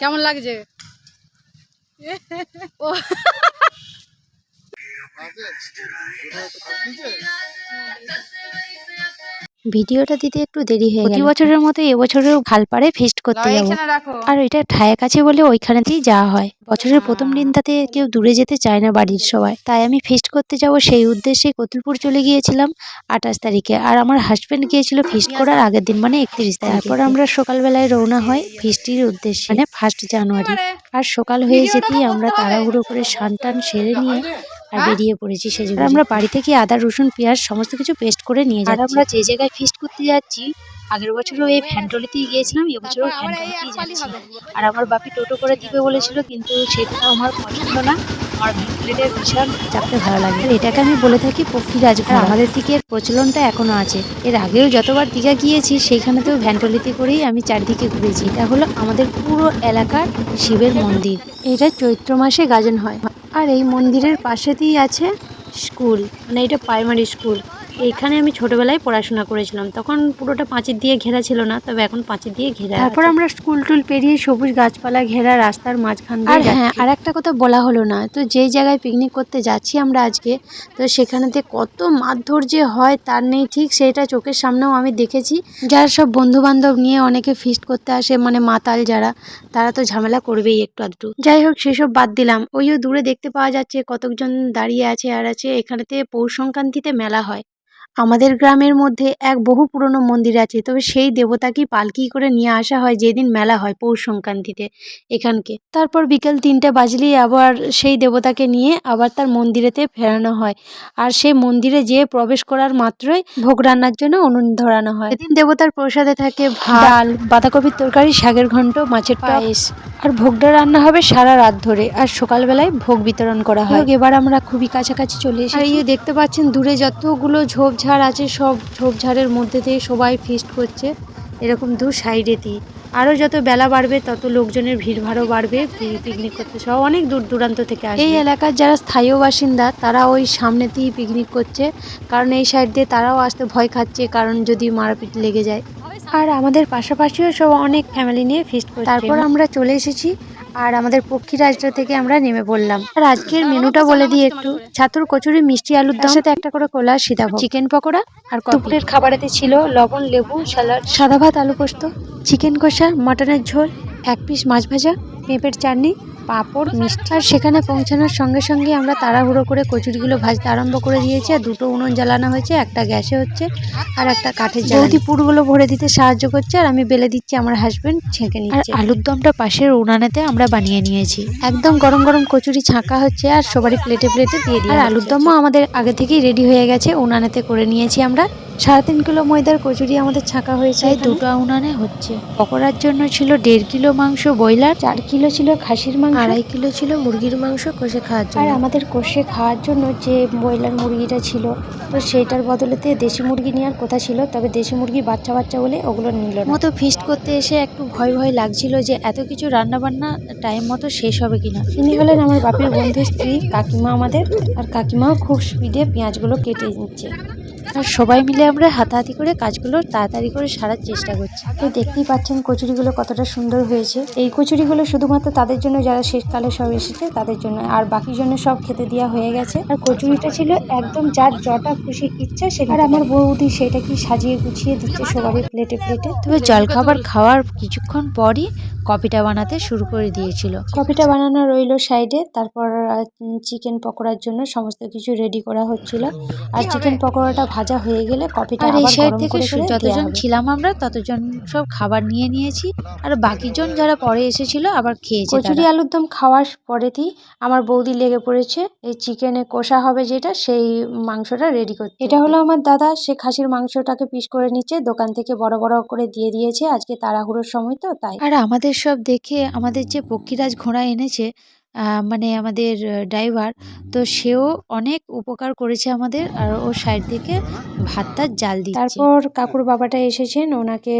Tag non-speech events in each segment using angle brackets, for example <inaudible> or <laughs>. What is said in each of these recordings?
কেমন লাগছে? ও। ভিডিওটা দিতে একটু দেরি হয়ে প্রতি গেল। বছরের মতো এবছরেও ভালপাড়ে ফিস্ট করতে যাব। আর এটা ঠায় কাছে বলে ওইখানেতেই যাওয়া হয়। বছরের প্রথম দিনটাতে কেউ দূরে যেতে চায় না বাড়ির সবাই। তাই আমি ফিস্ট করতে যাব সেই উদ্দেশ্যে কতুলপুর চলে গিয়েছিলাম আঠাশ তারিখে। আর আমার হাজব্যান্ড গিয়েছিল ফিস্ট করার আগের দিন মানে একত্রিশ তারপর আমরা সকালবেলায় রওনা হয় ফিস্টির উদ্দেশ্যে। মানে ফার্স্ট জানুয়ারি আর সকাল হয়ে যেতেই আমরা তাড়াহুড়ো করে স্নান টান সেরে নিয়ে আর বেরিয়ে পড়েছি সেই জন্য আমরা বাড়ি থেকে আদা রসুন পেঁয়াজ সমস্ত কিছু পেস্ট করে নিয়ে যাচ্ছি। আর আমরা যে জায়গায় ফিস্ট করতে যাচ্ছি আগের বছরও এই ভ্যান্ডলিতেই গিয়েছিলাম এবছরও ভ্যান্ডলিতেই যাচ্ছি। আর আমার বাপি টোটো করে দিবে বলেছিল কিন্তু সেটা আমার পছন্দ না। আমার ভ্যান্ডলিটে ভীষণ চাপতে ভালো লাগে। আর এটাকে আমি বলে থাকি পক্ষীরাজ ঘোড়া আমাদের দিকে এর প্রচলনটা এখনও আছে। এর আগেও যতবার দীঘা গিয়েছি সেইখানেতেও ভ্যান্ডলিতে করেই আমি চারদিকে ঘুরেছি। এটা হলো আমাদের পুরো এলাকার শিবের মন্দির। এটা চৈত্র মাসে গাজন হয়। আর এই মন্দিরের পাশেতেই আছে স্কুল। মানে এটা প্রাইমারি স্কুল এইখানে আমি ছোটবেলায় পড়াশোনা করেছিলাম। তখন পুরোটা পাঁচির দিয়ে ঘেরা ছিল না তবে এখন পাঁচির দিয়ে ঘেরা তারপর আমরা স্কুল টুল পেরিয়ে সবুজ গাছপালা ঘেরা রাস্তার মাঝখান দিয়ে আর হ্যাঁ আর একটা কথা বলা হলো না। তো যেই জায়গায় পিকনিক করতে যাচ্ছি আমরা আজকে তো সেখানেতে কত মারধর যে হয় তার নেই ঠিক সেটা চোখের সামনেও আমি দেখেছি। যারা সব বন্ধু বান্ধব নিয়ে অনেকে ফিস্ট করতে আসে মানে মাতাল যারা তারা তো ঝামেলা করবেই একটু আধটু। যাই হোক সেসব বাদ দিলাম। ওইও দূরে দেখতে পাওয়া যাচ্ছে কতজন দাঁড়িয়ে আছে আর আছে। এখানেতে পৌষ সংক্রান্তিতে মেলা হয়। আমাদের গ্রামের মধ্যে এক বহু পুরনো মন্দির আছে তবে সেই দেবতাকেই পালকি করে নিয়ে আসা হয় যেদিন মেলা হয় পৌষ সংক্রান্তিতে এখানকে। তারপর বিকেল তিনটে বাজলেই আবার সেই দেবতাকে নিয়ে আবার তার মন্দিরেতে ফেরানো হয়। আর সেই মন্দিরে যেয়ে প্রবেশ করার মাত্রই ভোগ রান্নার জন্য উনুন ধরানো হয়। এদিন দেবতার প্রসাদে থাকে ভাত ডাল বাঁধাকপির তরকারি শাকের ঘন্ট মাছের পায়েস। আর ভোগটা রান্না হবে সারা রাত ধরে। আর সকালবেলায় ভোগ বিতরণ করা হয়। এবার আমরা খুবই কাছাকাছি চলে এসে দেখতে পাচ্ছেন দূরে যতগুলো ঝোপঝাড় আছে সব ঝোপঝাড়ের মধ্যে দিয়ে সবাই ফিস্ট করছে। এরকম দু সাইডেতেই আরও যত বেলা বাড়বে তত লোকজনের ভিড়ভাড়ও বাড়বে পিকনিক করতে। সব অনেক দূর দূরান্ত থেকে আসে এই এলাকার যারা স্থায়ী বাসিন্দা তারা ওই সামনেতেই পিকনিক করছে। কারণ এই সাইড দিয়ে তারাও আসতে ভয় খাচ্ছে কারণ যদি মারপিট লেগে যায়। আর আমাদের পাশাপাশিও সব অনেক ফ্যামিলি নিয়ে ফিস্ট করছে। তারপর আমরা চলে এসেছি আর আমাদের পক্ষী পক্ষীরাজটা থেকে আমরা নেমে পড়লাম। আর আজকের মেনুটা বলে দিই একটু। ছাতুর কচুরি মিষ্টি আলুর দম সাথে একটা করে কলা সিদাভ চিকেন পকোড়া আর দুপুরের খাবারেতে ছিল লবণ লেবু স্যালাড। সাদা ভাত আলু পোস্ত চিকেন কষা মটনের ঝোল এক পিস মাছ ভাজা পেঁপের চাটনি পাঁপড় মিষ্টি আর সেখানে পৌঁছানোর সঙ্গে সঙ্গে আমরা তাড়াহুড়ো করে কচুরিগুলো ভাজতে আরম্ভ করে দিয়েছি। আর দুটো উনুন জ্বালানো হয়েছে একটা গ্যাসে হচ্ছে আর একটা কাঠের জ্বালানি। পুরগুলো ভরে দিতে সাহায্য করছে আর আমি বেলে দিচ্ছি আমার হাজব্যান্ড ছেঁকে নিচ্ছে। আর আলুর দমটা পাশের উনানেতে আমরা বানিয়ে নিয়েছি। একদম গরম গরম কচুরি ছাঁকা হচ্ছে আর সবারই প্লেটে প্লেটে দিয়ে দিই আর আলুর দমও আমাদের আগে থেকেই রেডি হয়ে গেছে উনানেতে করে নিয়েছি আমরা। সাড়ে তিন কিলো ময়দার কচুরি আমাদের ছাঁকা হয়েছে দুটো উনানে হচ্ছে। পকোড়ার জন্য ছিল দেড় কিলো মাংস ব্রয়লার চার কিলো ছিল খাসির মাংস। আড়াই কিলো ছিল মুরগির মাংস কষে খাওয়ার জন্য। আর আমাদের কষে খাওয়ার জন্য যে ব্রয়লার মুরগিটা ছিল তো সেটার বদলেতে দেশি মুরগি নেওয়ার কথা ছিল তবে দেশি মুরগি বাচ্চা বাচ্চা বলে ওগুলো নিল মতো ফিস্ট করতে এসে একটু ভয় ভয় লাগছিল যে এত কিছু রান্না বান্না টাইম মতো শেষ হবে কিনা। তিনি হলেন আমার বাপের বন্ধু স্ত্রী কাকিমা আমাদের আর কাকিমাও খুব স্পিডে পেঁয়াজগুলো কেটে নিচ্ছে। আর সবাই মিলে আমরা হাতাহাতি করে কাজগুলো তাড়াতাড়ি করে সারার চেষ্টা করছি। তো দেখতেই পাচ্ছেন কচুরিগুলো কতটা সুন্দর হয়েছে। এই কচুরিগুলো শুধুমাত্র তাদের জন্য যারা শেষকালে সব এসেছে তাদের জন্য আর বাকি জন্য সব খেতে দেওয়া হয়ে গেছে। আর কচুরিটা ছিল একদম যার যটা খুশি ইচ্ছা সেটা আর আমার বৌদি সেটা কি সাজিয়ে গুছিয়ে দিচ্ছে সবারই প্লেটে প্লেটে তবে জলখাবার খাওয়ার কিছুক্ষণ পরই কপিটা বানাতে শুরু করে দিয়েছিল। কপিটা বানানো রইল সাইডে তারপর চিকেন পকোড়ার জন্য সমস্ত কিছু রেডি করা হচ্ছিল। আর চিকেন পকোড়াটা ভাজা হয়ে গেলে কপিটা আর এই সাইড থেকে যতজন ছিলাম আমরা ততজন সব খাবার নিয়ে নিয়েছি। আর বাকিজন যারা পরে এসেছিল আবার খেয়েছে কচুরি আলুর দম খাওয়ার পরেতেই আমার বৌদি লেগে পড়েছে। এই চিকেনে কষা হবে যেটা সেই মাংসটা রেডি করতে এটা হলো আমার দাদা সে খাসির মাংসটাকে পিস করে নিচ্ছে দোকান থেকে বড় বড় করে দিয়ে দিয়েছে। আজকে তাড়াহুড়োর সময় তো তাই। আর আমাদের সব দেখে আমাদের যে পক্ষীরাজ ঘোড়া এনেছে মানে আমাদের ড্রাইভার। তো সেও অনেক উপকার করেছে আমাদের আর ও সাইড থেকে ভাতটা জাল দিয়ে তারপর কাকুর বাবাটা এসেছেন। ওনাকে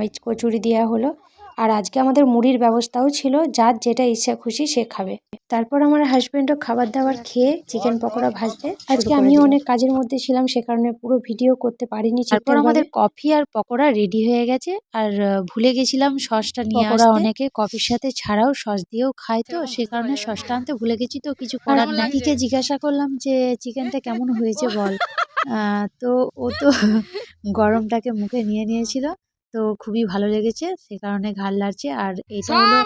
ওই কচুরি দেওয়া হলো। আর আজকে আমাদের মুড়ির ব্যবস্থাও ছিল যার যেটা ইচ্ছা খুশি সে খাবে। তারপর আমার হাজবেন্ডও খাবার দাবার খেয়ে চিকেন পকোড়া ভাজতে আজকে আমিও অনেক কাজের মধ্যে ছিলাম সে কারণে পুরো ভিডিও করতে পারিনি তারপর আমাদের কফি আর পকোড়া রেডি হয়ে গেছে। আর ভুলে গেছিলাম সসটা নিয়ে আসতে। অনেকে কফির সাথে ছাড়াও সস দিয়েও খায় তো সে কারণে সসটা আনতে ভুলে গেছি তো কিছু করার দিকে জিজ্ঞাসা করলাম যে চিকেনটা কেমন হয়েছে বল? আহ, তো ও তো <laughs> গরমটাকে মুখে নিয়ে নিয়েছিল। তো খুবই ভালো লেগেছে সে কারণে ঘাড় লাগছে আর এটা হলো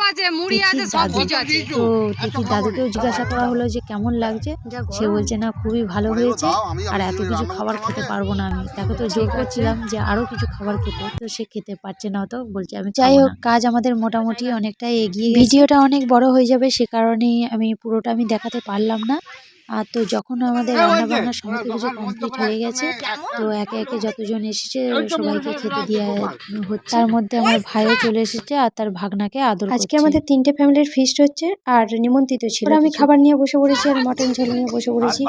মুড়ি আছে তিথির সব দাদু। কিছু আছে। তো তিথির দাদুকেও জিজ্ঞাসা করা হলো যে কেমন লাগছে? সে বলছে না খুবই ভালো হয়েছে আর এত কিছু খাবার খেতে পারব না আমি। তাকে তো জোর করছিলাম যে আরও কিছু খাবার খেতে তো সে খেতে পারছে না তো বলছে আমি যাই হোক কাজ আমাদের মোটামুটি অনেকটাই এগিয়ে ভিডিওটা অনেক বড় হয়ে যাবে সে কারণেই আমি পুরোটা আমি দেখাতে পারলাম না। আর তো যখন আমাদের রান্না বান্না সমস্ত কিছু কমপ্লিট হয়ে গেছে তো একে একে যতজন এসেছে সবাইকে খেতে দেওয়া হচ্ছে। তার মধ্যে আমার ভাইও চলে এসেছে আর তার ভাগনাকে আদর আজকে আমাদের তিনটে ফ্যামিলির ফিস্ট হচ্ছে আর নিমন্ত্রিত ছিল আমি খাবার নিয়ে বসে পড়েছি আর মটন ঝোল নিয়ে বসে পড়েছি।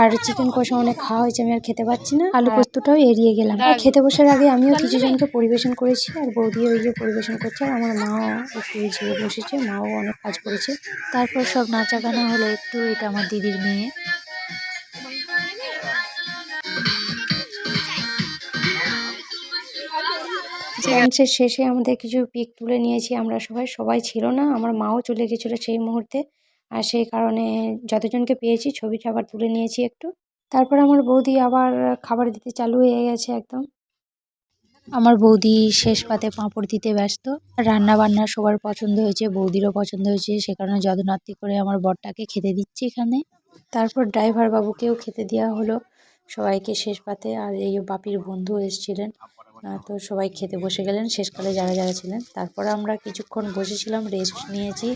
আর চিকেন কষা অনেক খাওয়া হয়েছে আমি আর খেতে পাচ্ছি না। আলু পোস্তটাও এড়িয়ে গেলাম। আর খেতে বসার আগে আমিও কিছু জনকে পরিবেশন করেছি আর বৌদিও ওই যে পরিবেশন করছে আর আমার মাও একটু ঝিয়ে বসেছে মাও অনেক কাজ করেছে। তারপর সব নাচা গানা হলো একটু এটা আমার দিদির মেয়ে ডান্সের শেষে আমাদের কিছু পিক তুলে নিয়েছি আমরা সবাই। সবাই ছিল না আমার মাও চলে গেছিল সেই মুহূর্তে। আর সেই কারণে যতজনকে পেয়েছি ছবিটা আবার তুলে নিয়েছি একটু। তারপর আমার বৌদি আবার খাবার দিতে চালু হয়ে গেছে একদম। আমার বৌদি শেষ পাতে পাঁপড় দিতে ব্যস্ত। রান্না বান্না সবার পছন্দ হয়েছে বৌদিরও পছন্দ হয়েছে। সে কারণে যত্নার্থী করে আমার বরটাকে খেতে দিচ্ছি এখানে। তারপর ড্রাইভার বাবুকেও খেতে দেওয়া হলো। সবাইকে শেষ পাতে আর এই বাপির বন্ধু এসেছিলেন তো সবাই খেতে বসে গেলেন। শেষকালে যারা যারা ছিলেন তারপর আমরা কিছুক্ষণ বসেছিলাম রেস্ট নিয়েছি।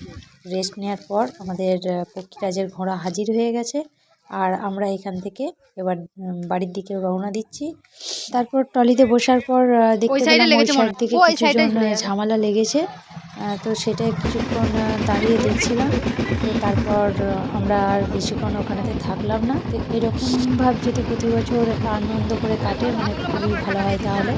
রেস্ট নেওয়ার পর আমাদের পক্ষীরাজের ঘোড়া হাজির হয়ে গেছে। আর আমরা এখান থেকে এবার বাড়ির দিকে রওনা দিচ্ছি। তারপর টলিতে বসার পর দেখতে পেলাম ওই সাইড থেকে কিছুজন। ঝামেলা লেগেছে। তো সেটা কিছুক্ষণ দাঁড়িয়ে দেখছিলাম। তো তারপর আমরা আর বেশিক্ষণ ওখানেতে থাকলাম না। তো এরকমভাবে যদি প্রতি বছর আনন্দ করে কাটে মানে খুবই ভালো হয় তাহলে।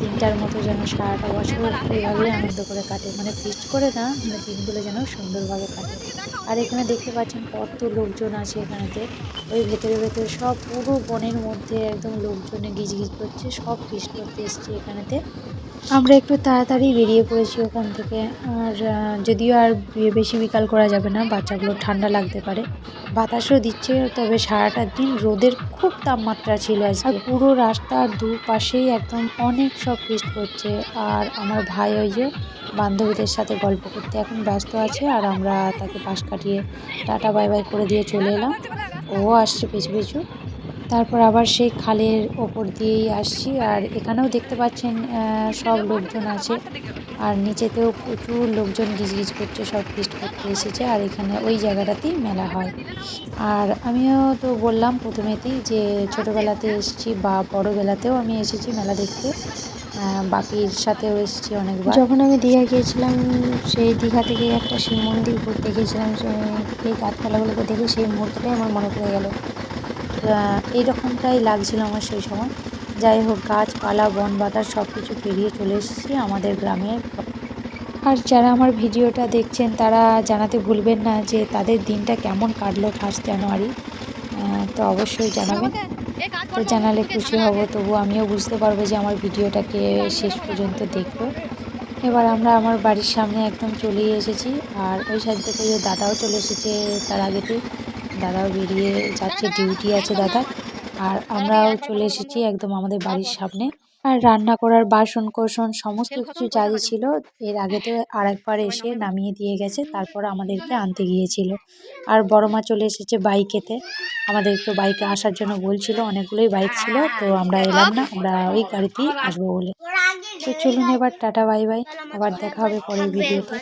তিনটার মতো যেন সারাটা বছর এইভাবেই আনন্দ করে কাটে। মানে ফিস্ট করে না মানে দিনগুলো যেন সুন্দরভাবে কাটে। আর এখানে দেখতে পাচ্ছেন কত লোকজন আছে এখানেতে। ওই ভেতরে ভেতরে সব পুরো বনের মধ্যে একদম লোকজনে গিজগিজ করছে, সব ফিস্ট করতে এসছে এখানেতে। আমরা একটু তাড়াতাড়ি বেরিয়ে পড়েছি ওখান থেকে। আর যদিও আর বেশি বিকাল করা যাবে না, বাচ্চাগুলো ঠান্ডা লাগতে পারে। বাতাসও দিচ্ছে, তবে সারাটা দিন রোদের খুব তাপমাত্রা ছিল আর পুরো রাস্তার দুপাশেই একদম অনেক সব ফিস্ট করছে। আর আমার ভাই ওই যে বান্ধবীদের সাথে গল্প করতে এখন ব্যস্ত আছে, আর আমরা তাকে পাশ কাটিয়ে টাটা বাই বাই করে দিয়ে চলে এলাম। ও আসছে পিছু পিছু। তারপর আবার সেই খালের ওপর দিয়েই আসছি। আর এখানেও দেখতে পাচ্ছেন সব লোকজন আছে। আর নিচেতেও প্রচুর লোকজন গিজগিজ করছে, সব ফিস্ট করতে এসেছে। আর এখানে ওই জায়গাটাতেই মেলা হয়। আর আমিও তো বললাম প্রথমেতেই যে, ছোটোবেলাতে এসেছি বা বড়োবেলাতেও আমি এসেছি মেলা দেখতে। বাপির সাথেও এসেছি অনেকবার। যখন আমি দীঘা গিয়েছিলাম, সেই দীঘা থেকে একটা শিব মন্দির ঘুরতে গিয়েছিলাম, সেই গাছপালাগুলোকে দেখে সেই মুহূর্তটাই আমার মনে পড়ে গেল। এইরকমটাই লাগছিল আমার সেই সময়। যাই হোক, গাছপালা বন বাতাস সব কিছু পেরিয়ে চলে এসেছি আমাদের গ্রামের আর যারা আমার ভিডিওটা দেখছেন, তারা জানাতে ভুলবেন না যে তাদের দিনটা কেমন কাটলো ফার্স্ট জানুয়ারি। তো অবশ্যই জানাবেন। তো জানালে খুশি হব, তবু আমিও বুঝতে পারব যে আমার ভিডিওটাকে শেষ পর্যন্ত দেখল এবার আমরা আমার বাড়ির সামনে একদম চলেই এসেছি। আর ওই সাইড থেকে দাদাও চলে এসেছে তার আগেতেই দাদাও বেরিয়ে যাচ্ছে ডিউটি আছে দাদা আর আমরাও চলে এসেছি একদম আমাদের বাড়ির সামনে। আর রান্না করার বাসন কোসন সমস্ত কিছু যা ছিল, এর আগে তো আর একবার এসে নামিয়ে দিয়ে গেছে, তারপর আমাদেরকে আনতে গিয়েছিল। আর বড় মা চলে এসেছে বাইকেতে। আমাদেরকে বাইকে আসার জন্য বলছিল, অনেকগুলোই বাইক ছিল, তো আমরা এলাম না, আমরা ওই গাড়িতেই আসব বলে। তো চলুন এবার, টাটা, বাই বাই। আবার দেখা হবে পরের ভিডিওতে।